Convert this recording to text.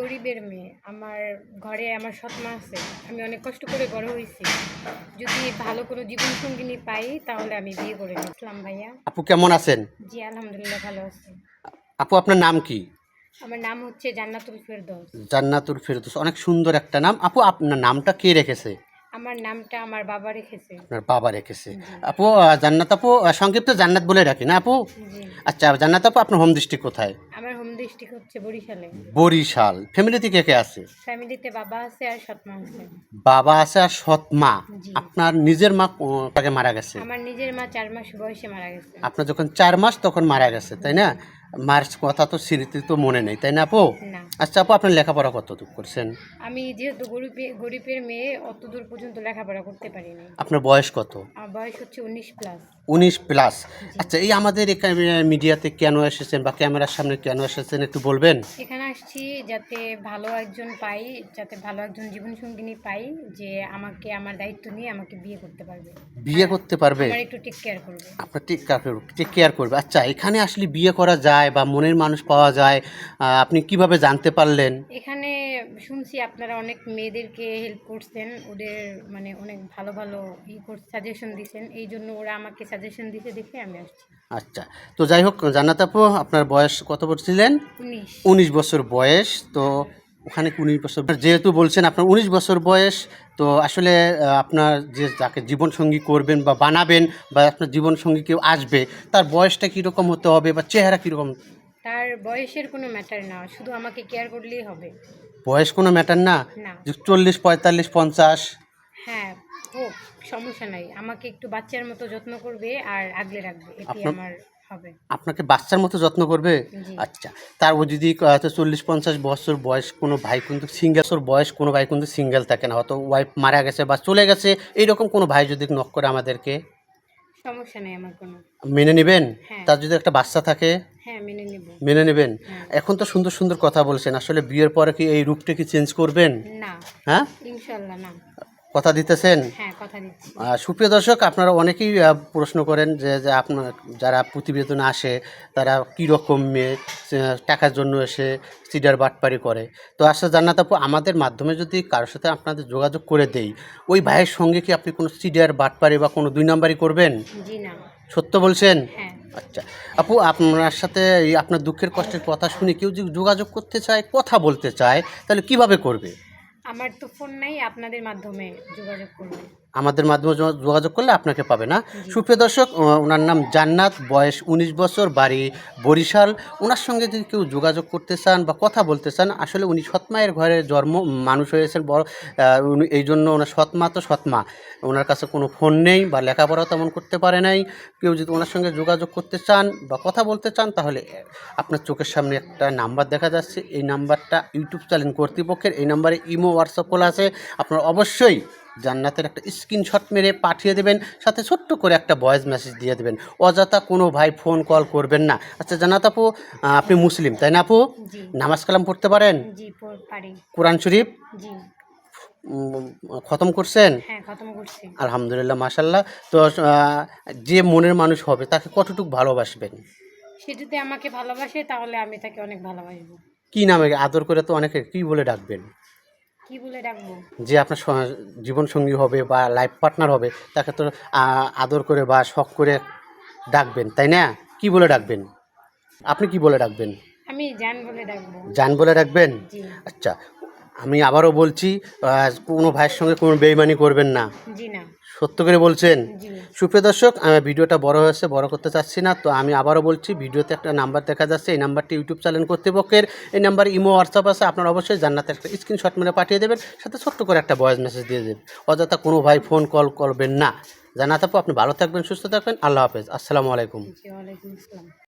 গরিবের মেয়ে। আমার ঘরে আমার সৎ মা আছে। আমি অনেক কষ্ট করে বড় হয়েছি। যদি ভালো কোনো জীবন সঙ্গিনী পাই তাহলে আমি বিয়ে করে নিই ইসলাম ভাইয়া। আপু কেমন আছেন? জি আলহামদুলিল্লাহ ভালো আছি। আপু আপনার নাম কি? আমার নাম হচ্ছে জান্নাতুল ফেরদৌস। জান্নাতুল ফেরদৌস। অনেক সুন্দর একটা নাম। আপু আপনার নামটা কে রেখেছে? আমার নামটা আমার বাবা রেখেছে। আপনার বাবা রেখেছে। আপু জান্নাত আপু সংক্ষিপ্ত জান্নাত বলে রাখি না আপু? আচ্ছা জান্নাত আপু আপনার হোম ডিস্ট্রিক্ট কোথায়? আমার হোম ডিস্ট্রিক্ট হচ্ছে বরিশালে। বরিশাল। ফ্যামিলিতে কে কে আছে? ফ্যামিলিতে বাবা আছে আর সৎ মা আছে। বাবা আছে আর সৎ মা আপনার নিজের মা তাকে মারা গেছে? আমার নিজের মা চার মাস বয়সে মারা গেছে। আপনার যখন চার মাস তখন মারা গেছে তাই না? মার কথা তো স্মৃতি তো মনে নেই তাই না আপু? আচ্ছা আপু আপনার লেখাপড়া কতটুকু করছেন? আমি যেহেতু গরিবে গরিবের মেয়ে অত দূর পর্যন্ত লেখাপড়া করতে পারিনি। আপনার বয়স কত? বয়স হচ্ছে উনিশ প্লাস। উনিশ প্লাস। আচ্ছা এই আমাদের মিডিয়াতে কেন এসেছেন বা ক্যামেরার সামনে কেন এসেছেন একটু বলবেন? এখানে আসছি যাতে ভালো একজন পাই যাতে ভালো একজন জীবনসঙ্গিনী পাই যে আমাকে আমার দায়িত্ব নিয়ে আমাকে বিয়ে করতে পারবে। বিয়ে করতে পারবে? আমার একটু টেক কেয়ার করবে। আপনার টেক কেয়ার করবে টেক কেয়ার করবে। আচ্ছা এখানে আসলে বিয়ে করা যায় বা মনের মানুষ পাওয়া যায় আপনি কীভাবে জানতে পারলেন? এখানে শুনছি আপনারা অনেক মেয়েদেরকে হেল্প করছেন ওদের মানে অনেক ভালো ভালো ই সাজেশন দিছেন এই জন্য ওরা আমাকে সাজেশন দিতে দেখে আমি আসছি। আচ্ছা তো যাই হোক জানাত আপু আপনার বয়স কত বলছিলেন? উনিশ। বছর বয়স তো ওখানে উনিশ বছর যেহেতু বলছেন আপনার উনিশ বছর বয়স তো আসলে আপনার যে যাকে জীবনসঙ্গী করবেন বা বানাবেন বা আপনার জীবনসঙ্গী কেউ আসবে তার বয়সটা কীরকম হতে হবে বা চেহারা কীরকম? তার বয়সের কোনো ম্যাটার না শুধু আমাকে কেয়ার করলেই হবে। বয়স কোনো ম্যাটার না? না। চল্লিশ পঁয়তাল্লিশ পঞ্চাশ? হ্যাঁ। হোক সমস্যা নাই। আমাকে একটু বাচ্চার মতো যত্ন করবে আর আগলে রাখবে। এটি আপনার- আমার হবে। আপনাকে বাচ্চার মতো যত্ন করবে? জি। আচ্ছা। তার ও যদি চল্লিশ পঞ্চাশ বছর বয়স কোনো ভাই কিন্তু সিঙ্গেল বয়স কোনো ভাই কিন্তু সিঙ্গেল থাকে না। হয়তো ওয়াইফ মারা গেছে বা চলে গেছে এইরকম কোনো ভাই যদি নক করে আমাদেরকে? সমস্যা নেই আমার কোনো। মেনে নেবেন? হ্যাঁ। তার যদি একটা বাচ্চা থাকে? মেনে নেব। মেনে নেবেন? হ্যাঁ। এখন তো সুন্দর সুন্দর কথা বলছেন আসলে বিয়ের পরে কি এই রূপটা কি চেঞ্জ করবেন? না। হ্যাঁ? না। কথা দিতেছেন? হ্যাঁ কথা আহ, সুপ্রিয় দর্শক আপনারা অনেকেই প্রশ্ন করেন যে আপনার যারা প্রতিবেদনে আসে তারা কী রকম মেয়ে টাকার জন্য এসে সিডার বাটপারি করে? তো আসলে জান্নাত আপু আমাদের মাধ্যমে যদি কারোর সাথে আপনাদের যোগাযোগ করে দেই ওই ভাইয়ের সঙ্গে কি আপনি কোনো সিডার বাটপারি বা কোনো দুই নাম্বারই করবেন? সত্য বলছেন? হ্যাঁ। আচ্ছা। আপু, আপনার সাথে আপনার দুঃখের কষ্টের কথা শুনে কেউ যদি যোগাযোগ করতে চায়, কথা বলতে চায়, তাহলে কীভাবে করবে? আমার তো ফোন নাই, আপনাদের মাধ্যমে যোগাযোগ করবে। আমাদের মাধ্যমে যোগা- যোগাযোগ করলে আপনাকে পাবে না। সুপ্রিয় দর্শক ওনার নাম জান্নাত বয়স উনিশ বছর বাড়ি বরিশাল। ওনার সঙ্গে যদি কেউ যোগাযোগ করতে চান বা কথা বলতে চান আসলে উনি সৎমায়ের ঘরে জন্ম মানুষ হয়েছেন বড় উনি এই জন্য ওনার সৎমা তো সৎমা ওনার কাছে কোনো ফোন নেই বা লেখাপড়া তেমন করতে পারে নাই। কেউ যদি ওনার সঙ্গে যোগাযোগ করতে চান বা কথা বলতে চান তাহলে আপনার চোখের সামনে একটা নাম্বার দেখা যাচ্ছে। এই নাম্বারটা ইউটিউব চ্যানেল কর্তৃপক্ষের এই নাম্বারে ইমো হোয়াটসঅ্যাপ খোলা আছে। আপনারা অবশ্যই জান্নাতের একটা স্ক্রিনশট মেরে পাঠিয়ে দেবেন সাথে ছোট্ট করে একটা ভয়েস মেসেজ দিয়ে দেবেন। অযথা কোনো ভাই ফোন কল করবেন না। আচ্ছা জান্নাত আপু আপনি মুসলিম তাই না আপু? নামাজ কালাম পড়তে পারেন? কোরআন শরীফ? খতম করছেন? হ্যাঁ আলহামদুলিল্লাহ মাসাল্লাহ তো যে মনের মানুষ হবে তাকে কতটুকু ভালোবাসবেন? সে যদি আমাকে ভালোবাসে তাহলে আমি তাকে অনেক ভালোবাসবো। কি নামে? আদর করে তো অনেকে কি বলে ডাকবেন? কি বলে ডাকবো? যে আপনার জীবন সঙ্গী হবে বা লাইফ পার্টনার হবে তাকে তো আদর করে বা শখ করে ডাকবেন তাই না? কি বলে ডাকবেন? আপনি কি বলে ডাকবেন? আমি জান বলে ডাকবো। জান বলে ডাকবেন? আচ্ছা আমি আবারও বলছি কোনো ভাইয়ের সঙ্গে কোনো বেইমানি করবেন না। জি না। সত্য করে বলছেন? সুপ্রিয় দর্শক আমি ভিডিওটা বড় হয়েছে বড় করতে চাচ্ছি না তো আমি আবারও বলছি ভিডিওতে একটা নাম্বার দেখা যাচ্ছে এই নাম্বারটি ইউটিউব চ্যানেল কর্তৃপক্ষের এই নাম্বার ইমো হোয়াটসঅ্যাপ আছে আপনারা অবশ্যই জান্নাতে একটা স্ক্রিনশট মেরে পাঠিয়ে দেবেন সাথে ছোট্ট করে একটা ভয়েস মেসেজ দিয়ে দেবেন। অযথা কোনো ভাই ফোন কল করবেন না। জানাতে আপনি ভালো থাকবেন সুস্থ থাকবেন আল্লাহ হাফেজ আসসালামু আলাইকুম।